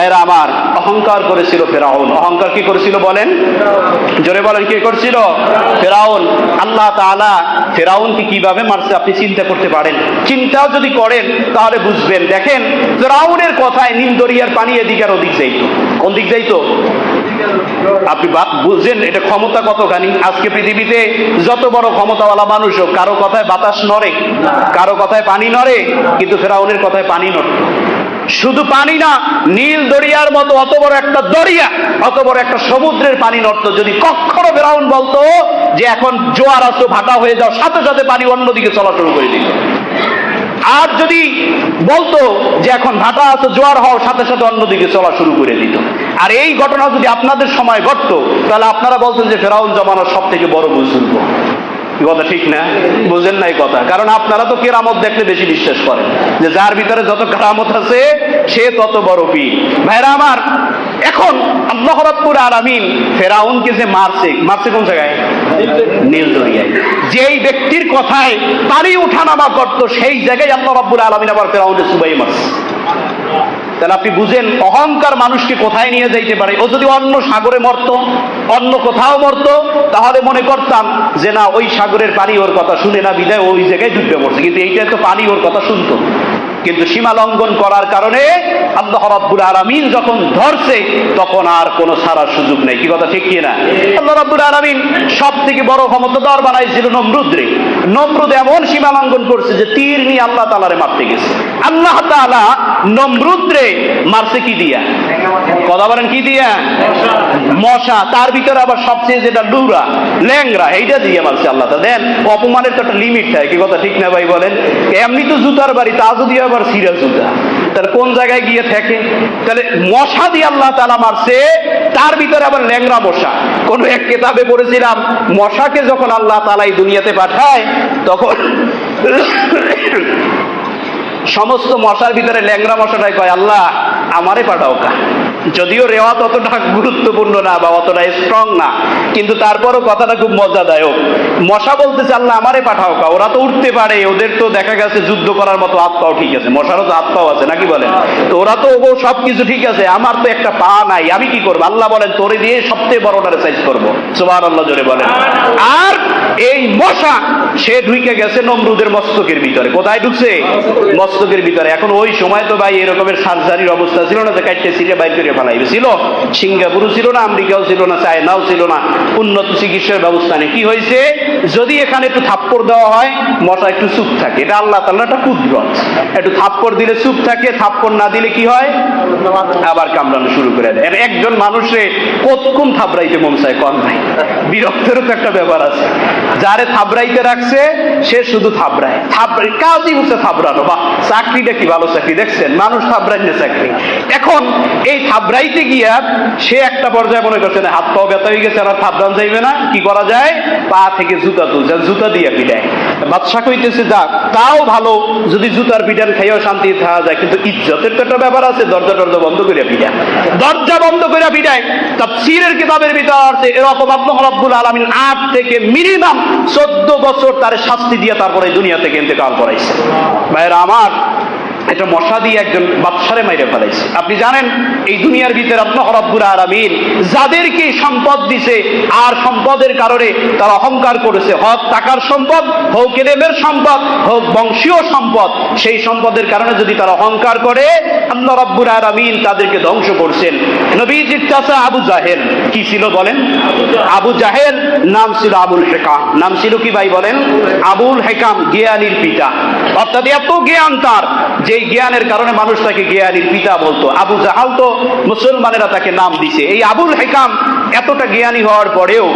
ভাইরা আমার, অহংকার করেছিল ফেরাউন। অহংকার কি করেছিল বলেন? জোরে বলেন, কি করছিল? ফেরাউন। আল্লাহ তাআলা ফেরাউনকে কীভাবে মারছে আপনি চিন্তা করতে পারেন। চিন্তাও যদি করেন, তাহলে বুঝবেন। দেখেন, ফেরাউনের কথায় নীল দরিয়ার পানি এদিক আর ওদিক যাইতো। কোন দিক যাইতো? আপনি বুঝছেন এটা ক্ষমতা কতখানি? আজকে পৃথিবীতে যত বড় ক্ষমতাওয়ালা মানুষ হোক, কারও কথায় বাতাস নড়ে, কারও কথায় পানি নড়ে, কিন্তু ফেরাউনের কথায় পানি নড়ে। শুধু পানি না, নীল দরিয়ার মতো অত বড় একটা দরিয়া, অত বড় একটা সমুদ্রের পানি নড়তো। যদি কখনো ফেরাউন বলতো যে এখন জোয়ার আসো ভাটা হয়ে যাও, সাথে সাথে পানি অন্যদিকে চলা শুরু করে দিত। আর যদি বলতো যে এখন ভাটা আছে জোয়ার হওয়ার সাথে সাথে অন্যদিকে চলা শুরু করে দিত। আর এই ঘটনা যদি আপনাদের সময় ঘটতো, তাহলে আপনারা বলতেন যে ফেরাউন জমানোর সব থেকে বড় বুজুর্গ। কথা ঠিক না? বুঝেন নাই কথা। কারণ আপনারা তো কেরামত দেখলে বেশি বিশ্বাস করেন। যে যার ভিতরে যত কেরামত আছে, সে তত বড় পীর। ভাইরা আমার, এখন আল্লাহ রাব্বুল আলামিন ফেরাউনকে যে মারছে মারছে কোন জায়গায়? নীল দরিয়ায়। যেই ব্যক্তির কথায় পানি উঠানামা করতো, সেই জায়গায় আল্লাহ রাব্বুল আলামিন আবার ফেরাউনের সুবাই মারছে। তাহলে আপনি বুঝেন, অহংকার মানুষকে কোথায় নিয়ে যাইতে পারে? ও যদি অন্য সাগরে মরত, অন্য কোথাও মরত, তাহলে মনে করতাম যে না, ওই সাগরের পানি ওর কথা শুনে না, বিদায় ওই জায়গায় ডুববে মরছে। কিন্তু এইটা তো পানি ওর কথা শুনতো। কিন্তু সীমা লঙ্ঘন করার কারণে আল্লাহ রাব্বুল আলামিন যখন ধরছে, তখন আর কোনো সারার সুযোগ নেই। কি কথা ঠিক কি না আল্লাহ রাব্বুল আলামিন সব থেকে বড় ক্ষমতাধর বানাইছিল নমরুদরে। নমরুদ এমন সীমা লঙ্ঘন করছে যে তীর নিয়ে আল্লাহ তাআলারে মারতে গেছে। আল্লাহ তাআলা নমরুদরে মারছে কি দিয়া? কথা বলেন কি দিয়া? মশা। তার ভিতরে আবার সবচেয়ে যেটা লুরা ল্যাংরা এইটা দিয়ে মারছে আল্লাহ তা দেন, অপমানের তো একটা লিমিট থাকে, কি কথা ঠিক না ভাই বলেন? এমনি তো জুতার বাড়ি, তা যদি আবার সিরা জুতা তাহলে কোন জায়গায় গিয়ে থাকে? তাহলে মশা দিয়ে আল্লাহ তালা মারছে, তার ভিতরে আবার ল্যাংরা মশা। কোন এক কেতাবে পড়েছিলাম, মশাকে যখন আল্লাহ তালাই দুনিয়াতে পাঠায়, তখন সমস্ত মশার ভিতরে ল্যাংরা মশাটাই কয়, আল্লাহ আমারে পাঠাও কা। যদিও রেওয়াত অতটা গুরুত্বপূর্ণ না বা অতটা স্ট্রং না, কিন্তু তারপরও কথাটা খুব মজাদায়ক। মশা বলতেছে, আল্লাহ, আমারে পাঠাও কা। ওরা তো উঠতে পারে, ওদের তো দেখা গেছে যুদ্ধ করার মতো আত্মাও ঠিক আছে। মশারও তো আত্মাও আছে, নাকি বলেন? তো ওরা তো ও সব কিছু ঠিক আছে, আমার তো একটা পা নাই, আমি কি করব? আল্লাহ বলেন, তোরে দিয়ে সবচেয়ে বড়টারে সাইজ করব। সুবাহ আল্লাহ জোরে বলেন। আর এই মশা, সে ঢুকে গেছে নমরুদের মস্তকের ভিতরে। কোথায় ঢুকছে? মস্তকের ভিতরে। এখন ওই সময় তো ভাই এরকমের সার্জারির অবস্থা ছিল না যে কাটতে সিটে বাইর করে ফেলাইবে। ছিল। সিঙ্গাপুরও ছিল না, আমেরিকাও ছিল না, চায়নাও ছিল না। উন্নত চিকিৎসার ব্যবস্থা নেই। কি হয়েছে? যদি এখানে একটু থাপ্পড় দেওয়া হয়, মশা একটু চুপ থাকে। এটা আল্লাহ তাল্লাহ একটা কুদরত। একটু থাপ্পড় দিলে চুপ থাকে, থাপ্পড় না দিলে কি হয়? আবার কামড়ানো শুরু করে দেয়। একজন মানুষে কতক্ষণ থাবড়াইতে মন চায়? কম নাই। বিরক্তেরও তো একটা ব্যাপার আছে। যারে থাবড়াইতে রাখছে, সে শুধু থাবড়ায়। থাবড়াই, কাজই হচ্ছে থাবড়ানো। বা চাকরিটা কি ভালো চাকরি? দেখছেন, মানুষ থাবড়াই না চাকরি। এখন এই থাবড়াইতে গিয়া সে একটা পর্যায়ে মনে করছে, না, হাত পাও ব্যথা হয়ে গেছে, আর থাবড়ান যাইবে না। কি করা যায়? পা থেকে জুতা তুলছে জুতা দিয়ে পিটায়। বাদশা কইতেছে যাক তাও ভালো, যদি জুতার পিটান খাইও শান্তি থাকা যায়, কিন্তু ইজ্জতের তো একটা ব্যাপার আছে, দরজা টরজা বন্ধ করে পিটায় দরজা বন্ধ করে পিটায় তাফসীরের কিতাবের ভিতর আছে এরকম আল্লাহ রাব্বুল আলামিন আট থেকে মিনিমাম চোদ্দ বছর তার শাস্তি দিয়ে তারপরে দুনিয়া থেকে ইন্তেকাল করাইছে। ভাইরা আমার এটা মশা দিয়ে একজন বাদশারে মাইরে ফেলাইছে। আপনি জানেন, এই দুনিয়ার ভিতরে আল্লাহ রাব্বুল আলামিন যাদেরকে সম্পদ দিছে আর সম্পদের কারণে তারা অহংকার করেছে। হোক টাকার সম্পদ, হোক এলেমের সম্পদ, হোক বংশীয় সম্পদ, সেই সম্পদের কারণে যদি তারা অহংকার করে, আল্লাহ রাব্বুল আলামিন তাদেরকে ধ্বংস করছেন। নবীজির চাচা আবু জাহেল, কি ছিল বলেন? আবু জাহেল, নাম ছিল আবুল হেকাম। নাম ছিল কি ভাই বলেন? আবুল হেকাম, জ্ঞানীর পিতা। অর্থাৎ এত জ্ঞান তার যেই জ্ঞানের কারণে মানুষ তাকে জ্ঞানীর পিতা বলতো। আবু জাহাল তো মুসলমানেরা তাকে নাম দিছে। এই আবুল হেকাম এতটা জ্ঞানী হওয়ার পরেও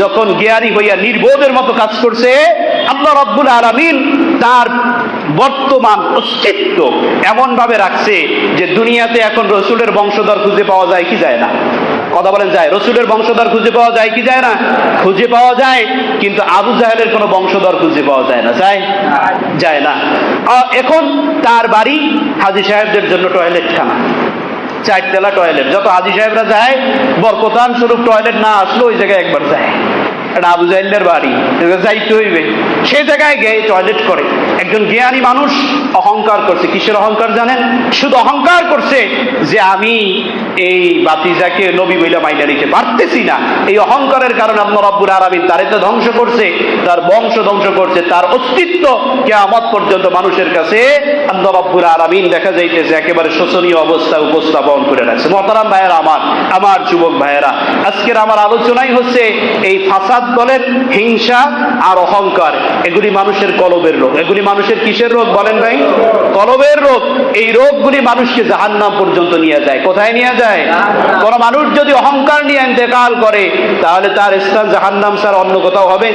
যখন জ্ঞানী হইয়া নির্বোধের মতো কাজ করছে, আল্লাহ রব্বুল আলামিন তার বর্তমান অস্তিত্ব এমন ভাবে রাখছে যে দুনিয়াতে এখন রসুলের বংশধর খুঁজে পাওয়া যায় কি যায় না। কথা বলেন যায়। রসুলের বংশধর খুঁজে পাওয়া যায় কি যায় না? খুঁজে পাওয়া যায়, কিন্তু আবু জাহেলের কোনো বংশধর খুঁজে পাওয়া যায় না। যায়? যায় না। এখন তার বাড়ি হাজি সাহেবদের জন্য টয়লেট খানা চারতলা টয়লেট। যত হাজি সাহেবরা যায়, বরকতান স্বরূপ টয়লেট না আসলো ওই জায়গায় একবার যায়। এটা আবু জাহিলের বাড়ি। যাইতে হইবে। সেই জায়গায় গিয়ে টয়লেট করে। একজন জ্ঞানী মানুষ অহংকার করছে। কিসের অহংকার জানেন? শুধু অহংকার করছে যে আমি এই বাতিজাকে নবী বইলা মাইনা নিতে পারতেছি না। এই অহংকারের কারণে আল্লাহ রব্বুল আলামিন তারে তো ধ্বংস করছে, তার বংশ ধ্বংস করছে, তার অস্তিত্ব কেয়ামত পর্যন্ত মানুষের কাছে আল্লাহ রব্বুল আলামিন দেখা যাইতেছে, একেবারে শোচনীয় অবস্থা উপস্থাপন করে রাখছে। মহতারাম ভাইয়েরা আমার আমার যুবক ভাইয়েরা, আজকের আমার আলোচনাই হচ্ছে এই ফাসাদ বলেন হিংসা আর অহংকার। এগুলি মানুষের কলবের রোগ, এগুলি মানুষের কিসের রোগ বলেন ভাই? কলবের রোগ। এই রোগগুলি মানুষকে জাহান্নাম পর্যন্ত নিয়ে যায়। কোথায় নিয়ে যায়? কোন মানুষ যদি অহংকার নিয়ে ইন্তেকাল করে, তাহলে তার স্থান জাহান্নাম স্যার অন্য কোথাও হবে?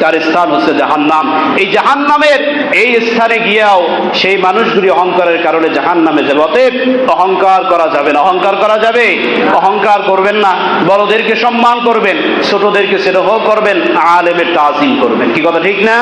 তার স্থান হচ্ছে জাহান্নাম। এই জাহান্নামের এই স্থানে গিয়েও সেই মানুষগুলি অহংকারের কারণে জাহান্নামে যাবে। অতএব অহংকার করা যাবে না। অহংকার করা যাবে? অহংকার করবেন না। বড়দেরকে সম্মান করবেন, ছোটদেরকে স্নেহ করবেন, আলেমের তাজিম করবেন। কি কথা ঠিক না?